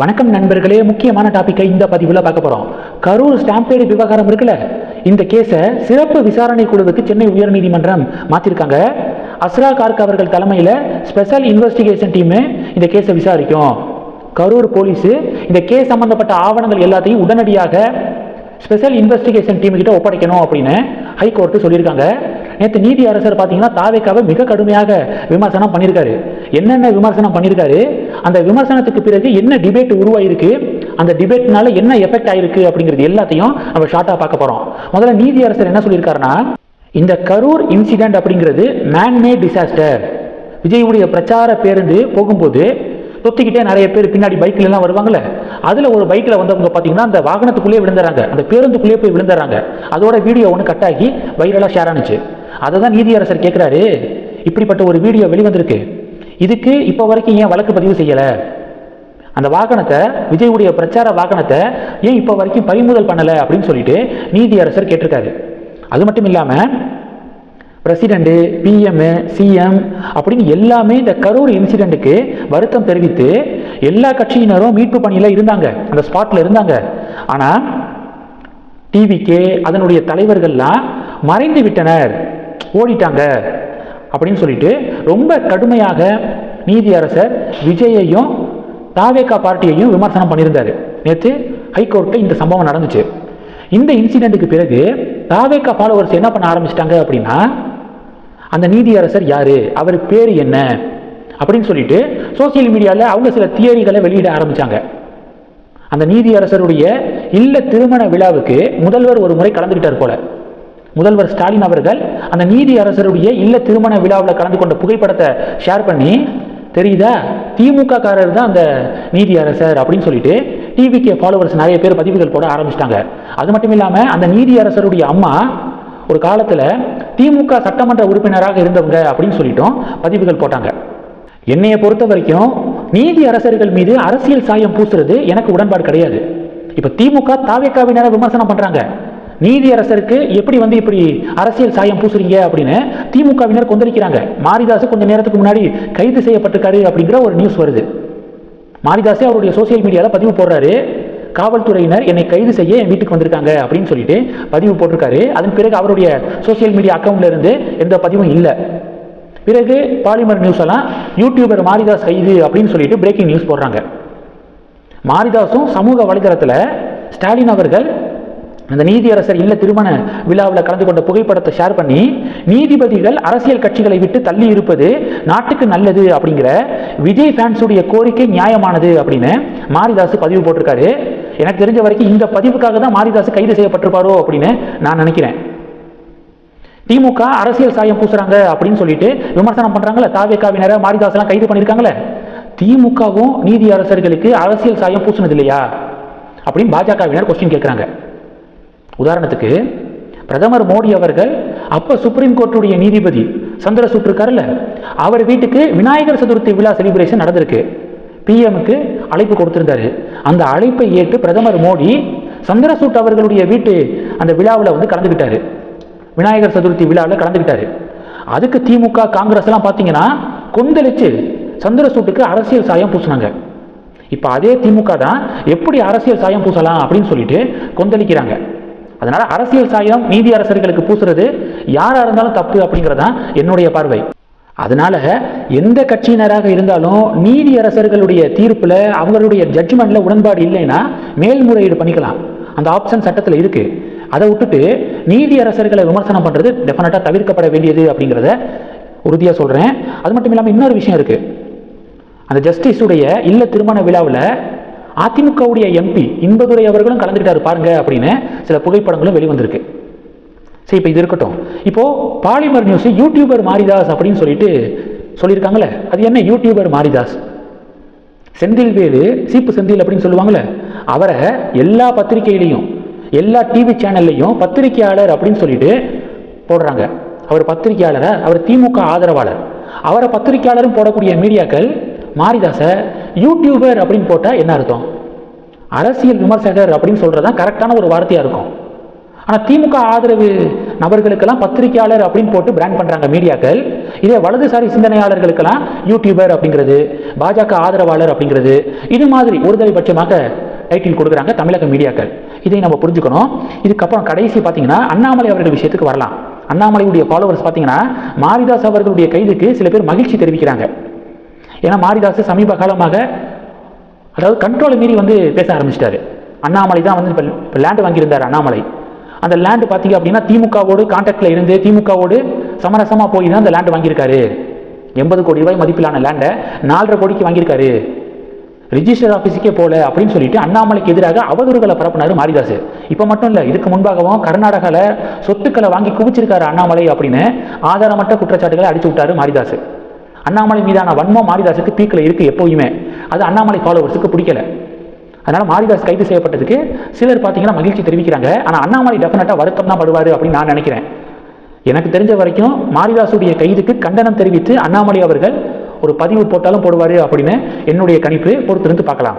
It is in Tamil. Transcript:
வணக்கம் நண்பர்களே முக்கியமான டாப்பிக்கை இந்த பதிவில் பார்க்க போகிறோம் கரூர் ஸ்டாம்பேடு விவகாரம் இருக்குல்ல? இந்த கேஸை சிறப்பு விசாரணை குழுவுக்கு சென்னை உயர்நீதிமன்றம் மாற்றிருக்காங்க அஸ்ரா கார்க் அவர்கள் தலைமையில் ஸ்பெஷல் இன்வெஸ்டிகேஷன் டீமு இந்த கேஸை விசாரிக்கும். கரூர் போலீஸு இந்த கேஸ் சம்பந்தப்பட்ட ஆவணங்கள் எல்லாத்தையும் உடனடியாக ஸ்பெஷல் இன்வெஸ்டிகேஷன் டீம் கிட்ட ஒப்படைக்கணும் அப்படின்னு ஹைகோர்ட்டு சொல்லியிருக்காங்க. நேற்று நீதி அரசர் பார்த்தீங்கன்னா தாவேக்காவை மிக கடுமையாக விமர்சனம் பண்ணியிருக்காரு. என்னென்ன விமர்சனம் பண்ணியிருக்காரு? அந்த விமர்சனத்துக்கு பிறகு என்ன டிபேட் உருவாயிருக்கு? அந்த டிபேட்னால என்ன எஃபெக்ட் ஆயிருக்கு அப்படிங்கிறது எல்லாத்தையும் நம்ம ஷார்ட்டாக பார்க்க போகிறோம் முதல்ல நீதி அரசர் என்ன சொல்லியிருக்காருன்னா இந்த கரூர் இன்சிடென்ட் அப்படிங்கிறது மேன்மேட் டிசாஸ்டர் விஜயுடைய பிரச்சார பேருந்து போகும்போது தொத்திக்கிட்டே நிறைய பேர் பின்னாடி பைக்ல எல்லாம் அதில் ஒரு பைக்கில் வந்தவங்க பார்த்தீங்கன்னா அந்த வாகனத்துக்குள்ளே விழுந்துறாங்க. அந்த பேருந்துக்குள்ளேயே போய் விழுந்துறாங்க. அதோட வீடியோ ஒன்று கட் ஆகி ஷேர் ஆனுச்சு. அதை தான் நீதியரசர் கேட்குறாரு இப்படிப்பட்ட ஒரு வீடியோ வெளிவந்திருக்கு. இதுக்கு இப்போ வரைக்கும் ஏன் வழக்கு பதிவு செய்யலை? அந்த வாகனத்தை விஜயுடைய பிரச்சார வாகனத்தை ஏன் இப்போ வரைக்கும் பறிமுதல் பண்ணலை அப்படின்னு சொல்லிட்டு நீதியரசர் கேட்டிருக்காரு. அது மட்டும் இல்லாமல் பிரசிடெண்ட்டு பிஎம்மு சிஎம் அப்படின்னு எல்லாமே இந்த கரூர் இன்சிடெண்ட்டுக்கு வருத்தம் தெரிவித்து எல்லா கட்சியினரும் மீட்பு பணியில் இருந்தாங்க. அந்த ஸ்பாட்டில் இருந்தாங்க. ஆனால் டிவிக்கே அதனுடைய தலைவர்கள்லாம் மறைந்து விட்டனர். ஓடிட்டாங்க. அப்படின்னு சொல்லிட்டு ரொம்ப கடுமையாக நீதியரசர் விஜயையும் தாவேகா பார்ட்டியையும் விமர்சனம் பண்ணியிருந்தார். நேற்று ஹைகோர்ட்டில் இந்த சம்பவம் நடந்துச்சு. இந்த இன்சிடெண்ட்டுக்கு பிறகு தாவேக்கா ஃபாலோவர்ஸ் என்ன பண்ண ஆரம்பிச்சிட்டாங்க அப்படின்னா அந்த நீதியரசர் யார்? அவர் பேர் என்ன? அப்படின்னு சொல்லிட்டு சோசியல் மீடியாவில் அவங்க சில தியரிகளை வெளியிட ஆரம்பிச்சாங்க. அந்த நீதியரசருடைய இல்ல திருமண விழாவுக்கு முதல்வர் ஒரு முறை கலந்துக்கிட்டார் போல. முதல்வர் ஸ்டாலின் அவர்கள் அந்த நீதி அரசருடைய இல்ல திருமண விழாவில் கலந்து கொண்ட புகைப்படத்தை ஷேர் பண்ணி தெரியுதா? திமுக காரர் தான் அந்த நீதி அரசர் அப்படின்னு சொல்லிட்டு டிவிகே ஃபாலோவர்ஸ் நிறைய பேர் பதிவுகள் போட ஆரம்பிச்சிட்டாங்க. அது மட்டும் இல்லாமல் அந்த நீதி அரசருடைய அம்மா ஒரு காலத்தில் திமுக சட்டமன்ற உறுப்பினராக இருந்தவங்க அப்படின்னு சொல்லிட்டும் பதிவுகள் போட்டாங்க. என்னைய பொறுத்த வரைக்கும் நீதி அரசர்கள் மீது அரசியல் சாயம் பூசுறது எனக்கு உடன்பாடு கிடையாது. இப்போ திமுக தாவேக்காவினரை விமர்சனம் பண்ணுறாங்க நீதியரசருக்கு எப்படி வந்து இப்படி அரசியல் சாயம் பூசுறீங்க அப்படின்னு திமுகவினர் கொந்தளிக்கிறாங்க. மாரிதாஸ் கொஞ்ச நேரத்துக்கு முன்னாடி கைது செய்யப்பட்டிருக்காரு அப்படிங்கிற ஒரு நியூஸ் வருது. மாரிதாஸே அவருடைய சோசியல் மீடியாவில் பதிவு போடுறாரு. காவல்துறையினர் என்னை கைது செய்ய என் வீட்டுக்கு வந்திருக்காங்க அப்படின்னு சொல்லிட்டு பதிவு போட்டிருக்காரு. அதன் பிறகு அவருடைய சோசியல் மீடியா அக்கௌண்ட்ல இருந்து எந்த பதிவும் இல்லை. பிறகு பாலிமர் நியூஸ் எல்லாம் யூடியூபர் மாரிதாஸ் கைது அப்படின்னு சொல்லிட்டு பிரேக்கிங் நியூஸ் போடுறாங்க. மாரிதாஸும் சமூக வலைதளத்தில் ஸ்டாலின் அவர்கள் அந்த நீதியரசர் இல்ல திருமண விழாவில் கலந்து கொண்ட புகைப்படத்தை ஷேர் பண்ணி நீதிபதிகள் அரசியல் கட்சிகளை விட்டு தள்ளி இருப்பது நாட்டுக்கு நல்லது அப்படிங்கிற விஜய் ஃபேன்ஸுடைய கோரிக்கை நியாயமானது அப்படின்னு மாரிதாஸ் பதிவு போட்டிருக்காரு. எனக்கு தெரிஞ்ச வரைக்கும் இந்த பதிவுக்காக தான் மாரிதாஸ் கைது செய்யப்பட்டிருப்பாரோ அப்படின்னு நான் நினைக்கிறேன். திமுக அரசியல் சாயம் பூசுறாங்க அப்படின்னு சொல்லிட்டு விமர்சனம் பண்றாங்கல்ல தாவேக்காவினரை மாரிதாசெல்லாம் கைது பண்ணியிருக்காங்களே திமுகவும் நீதி அரசர்களுக்கு அரசியல் சாயம் பூசுனது இல்லையா அப்படின்னு பாஜகவினர் கொஸ்டின் கேட்குறாங்க. உதாரணத்துக்கு பிரதமர் மோடி அவர்கள் அப்போ சுப்ரீம் கோர்ட்டுடைய நீதிபதி சந்திரசூட் இருக்காருல்ல அவர் வீட்டுக்கு விநாயகர் சதுர்த்தி விழா செலிப்ரேஷன் நடந்திருக்கு. பிஎம்க்கு அழைப்பு கொடுத்திருந்தாரு. அந்த அழைப்பை ஏற்று பிரதமர் மோடி சந்திரசூட் அவர்களுடைய வீட்டு அந்த விழாவில் வந்து கலந்துக்கிட்டாரு விநாயகர் சதுர்த்தி விழாவில் கலந்துக்கிட்டாரு அதுக்கு திமுக காங்கிரஸ் எல்லாம் பார்த்தீங்கன்னா கொந்தளிச்சு சந்திரசூட்டுக்கு அரசியல் சாயம் பூசினாங்க. இப்போ அதே திமுக தான் எப்படி அரசியல் சாயம் பூசலாம் அப்படின்னு சொல்லிட்டு கொந்தளிக்கிறாங்க. அதனால அரசியல் சாயம் நீதி அரசர்களுக்கு பூசுறது யாரா இருந்தாலும் தப்பு அப்படிங்கிறதான் என்னுடைய பார்வை. அதனால எந்த கட்சியினராக இருந்தாலும் நீதி அரசர்களுடைய தீர்ப்புல அவங்களுடைய ஜட்ஜ்மெண்ட்ல உடன்பாடு இல்லைன்னா மேல்முறையீடு பண்ணிக்கலாம். அந்த ஆப்ஷன் சட்டத்தில் இருக்கு. அதை விட்டுட்டு நீதி அரசர்களை விமர்சனம் பண்றது டெஃபினட்டா தவிர்க்கப்பட வேண்டியது அப்படிங்கிறத உறுதியாக சொல்றேன். அது மட்டும் இல்லாமல் இன்னொரு விஷயம் இருக்கு. அந்த ஜஸ்டிஸுடைய இல்ல திருமண விழாவில் அதிமுகவுடைய எம்பி இன்பதுரை அவர்களும் கலந்துக்கிட்டாரு பாருங்க அப்படின்னு சில புகைப்படங்களும் வெளிவந்திருக்கு. சரி இப்போ இது இருக்கட்டும். இப்போது பாலிமர் நியூஸ் யூடியூபர் மாரிதாஸ் அப்படின்னு சொல்லிட்டு சொல்லியிருக்காங்களே அது என்ன யூடியூபர் மாரிதாஸ்? செந்தில் வேலு சீப்பு செந்தில் அப்படின்னு சொல்லுவாங்களே அவரை எல்லா பத்திரிகையிலையும் எல்லா டிவி சேனல்லையும் பத்திரிகையாளர் அப்படின்னு சொல்லிட்டு போடுறாங்க. அவர் பத்திரிகையாளரை? அவர் திமுக ஆதரவாளர். அவரை பத்திரிகையாளரும் போடக்கூடிய மீடியாக்கள் மாரிதாசை யூடியூபர் அப்படின்னு போட்டால் என்ன அர்த்தம்? அரசியல் விமர்சகர் அப்படின்னு சொல்கிறது தான் கரெக்டான ஒரு வார்த்தையாக இருக்கும். ஆனால் திமுக ஆதரவு நபர்களுக்கெல்லாம் பத்திரிகையாளர் அப்படின்னு போட்டு பிராண்ட் பண்ணுறாங்க மீடியாக்கள். இதே வலதுசாரி சிந்தனையாளர்களுக்கெல்லாம் யூடியூபர் அப்படிங்கிறது பாஜக ஆதரவாளர் அப்படிங்கிறது இது மாதிரி ஒருதலை பட்சமாக டைட்டில் கொடுக்குறாங்க தமிழக மீடியாக்கள். இதை நம்ம புரிஞ்சுக்கணும். இதுக்கப்புறம் கடைசி பார்த்தீங்கன்னா அண்ணாமலை அவர்கள் விஷயத்துக்கு வரலாம். அண்ணாமலையுடைய ஃபாலோவர்ஸ் பார்த்தீங்கன்னா மாரிதாஸ் அவர்களுடைய கைதுக்கு சில பேர் மகிழ்ச்சி தெரிவிக்கிறாங்க. ஏன்னா மாரிதாஸ் சமீப காலமாக அதாவது கண்ட்ரோலை மீறி வந்து பேச ஆரம்பிச்சிட்டாரு. அண்ணாமலை தான் வந்து இப்போ லேண்டு வாங்கியிருந்தார் அண்ணாமலை. அந்த லேண்டு பார்த்தீங்க அப்படின்னா திமுகவோடு கான்டாக்டில் இருந்து திமுகவோடு சமரசமாக போய் தான் அந்த லேண்டு வாங்கியிருக்காரு. எண்பது கோடி ரூபாய் மதிப்பிலான லேண்டை நாலரை கோடிக்கு வாங்கியிருக்காரு. ரிஜிஸ்டர் ஆஃபீஸுக்கே போல அப்படின்னு சொல்லிட்டு அண்ணாமலைக்கு எதிராக அவதூறுகளை பரப்புனாரு மாரிதாஸ் இப்போ மட்டும் இல்லை இதுக்கு முன்பாகவும் கர்நாடகாவில் சொத்துக்களை வாங்கி குவிச்சிருக்காரு அண்ணாமலை அப்படின்னு ஆதாரமற்ற குற்றச்சாட்டுகளை அடிச்சு விட்டாரு மாரிதாஸ் அண்ணாமலை மீதான வன்மம் மாரிதாஸுக்கு பீக்கில் இருக்குது எப்போயுமே. அது அண்ணாமலை ஃபாலோவர்ஸுக்கு பிடிக்கல. அதனால் மாரிதாஸ் கைது செய்யப்பட்டதுக்கு சிலர் பார்த்தீங்கன்னா மகிழ்ச்சி தெரிவிக்கிறாங்க. ஆனால் அண்ணாமலை டெஃபினட்டாக வருத்தம் தான் படுவார் அப்படின்னு நான் நினைக்கிறேன். எனக்கு தெரிஞ்ச வரைக்கும் மாரிதாசுடைய கைதுக்கு கண்டனம் தெரிவித்து அண்ணாமலை அவர்கள் ஒரு பதிவு போட்டாலும் போடுவார் அப்படின்னு என்னுடைய கணிப்பு பொறுத்திருந்து பார்க்கலாம்.